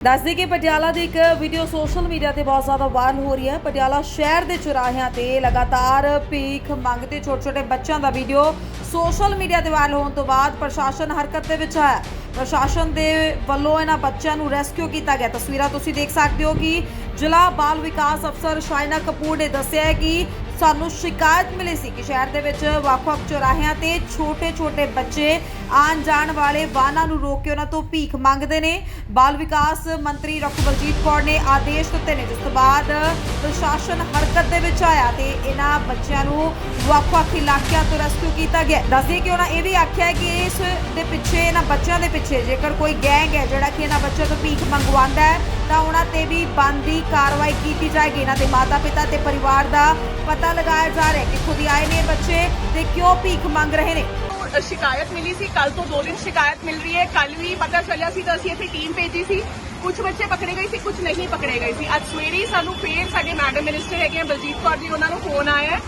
ਦੱਸਦੇ ਕਿ ਪਟਿਆਲਾ ਦੀ ਇੱਕ ਵੀਡੀਓ ਸੋਸ਼ਲ ਮੀਡੀਆ ਤੇ ਬਹੁਤ ਜ਼ਿਆਦਾ ਵਾਇਰਲ ਹੋ ਰਹੀ ਹੈ। ਪਟਿਆਲਾ ਸ਼ਹਿਰ ਦੇ ਚੁਰਾਹਿਆਂ ਤੇ ਲਗਾਤਾਰ ਭੀਖ ਮੰਗਦੇ ਛੋਟੇ-ਛੋਟੇ ਬੱਚਿਆਂ ਦਾ ਵੀਡੀਓ ਸੋਸ਼ਲ ਮੀਡੀਆ ਤੇ ਵਾਇਰਲ ਹੋਣ ਤੋਂ ਬਾਅਦ ਪ੍ਰਸ਼ਾਸਨ ਹਰਕਤ ਦੇ ਵਿੱਚ ਆਇਆ ਪ੍ਰਸ਼ਾਸਨ ਦੇ ਵੱਲੋਂ ਇਹਨਾਂ ਬੱਚਿਆਂ ਨੂੰ ਰੈਸਕਿਊ ਕੀਤਾ ਗਿਆ। ਤਸਵੀਰਾਂ ਤੁਸੀਂ ਦੇਖ ਸਕਦੇ ਹੋ ਕਿ ਜ਼ਿਲ੍ਹਾ ਬਾਲ ਵਿਕਾਸ ਅਫਸਰ ਸ਼ਾਇਨਾ ਕਪੂਰ ਨੇ ਦੱਸਿਆ ਹੈ ਕਿ ਸਾਨੂੰ ਸ਼ਿਕਾਇਤ ਮਿਲੀ ਸੀ ਕਿ ਸ਼ਹਿਰ ਦੇ ਵਿੱਚ ਵੱਖ-ਵੱਖ ਚੌਰਾਹਿਆਂ ਤੇ ਛੋਟੇ-ਛੋਟੇ ਬੱਚੇ ਆਉਣ ਜਾਣ ਵਾਲੇ ਵਾਹਨਾਂ ਨੂੰ ਰੋਕ ਕੇ ਉਹਨਾਂ ਤੋਂ ਭੀਖ ਮੰਗਦੇ ਨੇ। ਬਾਲ ਵਿਕਾਸ ਮੰਤਰੀ ਡਾਕਟਰ ਬਲਜੀਤ ਕੌਰ ਨੇ ਆਦੇਸ਼ ਦਿੱਤੇ ਨੇ। ਜਿਸ ਤੋਂ ਬਾਅਦ ਪ੍ਰਸ਼ਾਸਨ ਹਰਕਤ ਦੇ ਵਿੱਚ ਆਇਆ ਤੇ ਇਹਨਾਂ ਬੱਚਿਆਂ ਨੂੰ ਵੱਖ-ਵੱਖ ਇਲਾਕਿਆਂ ਤੋਂ ਰੈਸਕਿਊ ਕੀਤਾ ਗਿਆ। ਦੱਸਦੇ ਕਿ ਉਹਨਾਂ ਇਹ ਵੀ ਆਖਿਆ ਕਿ ਇਸ ਦੇ ਪਿੱਛੇ, ਇਹਨਾਂ ਬੱਚਿਆਂ ਦੇ ਪਿੱਛੇ ਜੇਕਰ ਕੋਈ ਗੈਂਗ ਹੈ ਜਿਹੜਾ ਕਿ ਇਹਨਾਂ ਬੱਚਿਆਂ ਤੋਂ ਭੀਖ ਮੰਗਵਾਉਂਦਾ ਹੈ, ਤਾਂ ਉਹਨਾਂ ਤੇ ਵੀ ਬੰਦੀ ਕਾਰਵਾਈ ਕੀਤੀ ਜਾਏਗੀ। ਇਹਨਾਂ ਦੇ ਮਾਤਾ-ਪਿਤਾ ਤੇ ਪਰਿਵਾਰ ਦਾ ਪਤਾ ਲਗਾਇਆ ਜਾ ਰਿਹਾ ਕਿ ਖੁਦ ਹੀ ਆਏ ਨੇ ਇਹ ਬੱਚੇ ਤੇ ਕਿਉਂ ਭੀਖ ਮੰਗ ਰਹੇ ਨੇ। ਸ਼ਿਕਾਇਤ ਮਿਲੀ ਸੀ। ਕੱਲ ਤੋਂ ਦੋ ਦਿਨ ਸ਼ਿਕਾਇਤ ਮਿਲ ਰਹੀ ਹੈ। ਕੱਲ ਵੀ ਪਤਾ ਚੱਲਿਆ ਸੀ ਤਾਂ ਅਸੀਂ ਇੱਥੇ ਟੀਮ ਭੇਜੀ ਸੀ। ਕੁਝ ਬੱਚੇ ਪਕੜੇ ਗਏ ਸੀ ਕੁਝ ਨਹੀਂ ਪਕੜੇ ਗਏ ਸੀ। ਅੱਜ ਸਵੇਰੇ ਸਾਨੂੰ ਫੇਰ ਸਾਡੇ ਮੈਡਮ ਮਿਨਿਸਟਰ ਹੈਗੇ ਆ ਬਲਜੀਤ ਕੌਰ ਜੀ ਉਹਨਾਂ ਨੂੰ ਫੋਨ ਆਇਆ।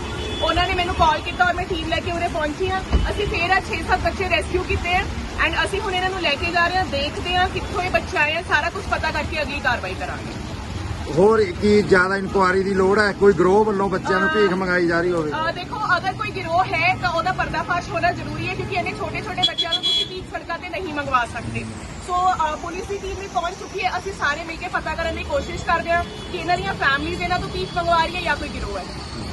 ਉਹਨਾਂ ਨੇ ਮੈਨੂੰ ਕਾਲ ਕੀਤਾ ਔਰ ਮੈਂ ਟੀਮ ਲੈ ਕੇ ਉਰੇ ਪਹੁੰਚੀ ਹਾਂ। ਅਸੀਂ ਫੇਰ ਅੱਜ 6-7 ਬੱਚੇ ਰੈਸਕਿਊ ਕੀਤੇ ਆ ਐਂਡ ਅਸੀਂ ਹੁਣ ਇਹਨਾਂ ਨੂੰ ਲੈ ਕੇ ਜਾ ਰਹੇ ਹਾਂ ਦੇਖਦੇ ਹਾਂ ਕਿੱਥੋਂ ਇਹ ਬੱਚੇ ਆਏ ਆ। ਸਾਰਾ ਕੁਝ ਪਤਾ ਕਰਕੇ ਅਗਲੀ ਕਾਰਵਾਈ ਕਰਾਂਗੇ। ਹੋਰ ਕੀ ਜ਼ਿਆਦਾ ਇਨਕੁਆਰੀ ਦੀ ਲੋੜ ਹੈ? ਕੋਈ ਗਰੋਹ ਵੱਲੋਂ ਬੱਚਿਆਂ ਨੂੰ ਭੀਖ ਮੰਗਾਈ ਜਾ ਰਹੀ ਹੋਵੇ? ਦੇਖੋ ਅਗਰ ਕੋਈ ਗਿਰੋਹ ਹੈ ਤਾਂ ਉਹਦਾ ਪਰਦਾਫਾਸ਼ ਹੋਣਾ ਜ਼ਰੂਰੀ ਹੈ ਕਿਉਂਕਿ ਇਹਨੇ ਛੋਟੇ ਛੋਟੇ ਬੱਚਿਆਂ ਨੂੰ ਤੁਸੀਂ ਭੀਖ ਸੜਕਾਂ ਤੇ ਨਹੀਂ ਮੰਗਵਾ ਸਕਦੇ। ਸੋ ਪੁਲਿਸ uh, ਦੀ ਟੀਮ ਵੀ ਪਹੁੰਚ ਚੁੱਕੀ ਹੈ। ਅਸੀਂ ਸਾਰੇ ਮਿਲ ਕੇ ਪਤਾ ਕਰਨ ਦੀ ਕੋਸ਼ਿਸ਼ ਕਰਦੇ ਹਾਂ ਕਿ ਇਹਨਾਂ ਦੀਆਂ ਫੈਮਿਲੀਜ਼ ਇਹਨਾਂ ਤੋਂ ਭੀਖ ਮੰਗਵਾ ਰਹੀ ਹੈ ਜਾਂ ਕੋਈ ਗਿਰੋਹ ਹੈ।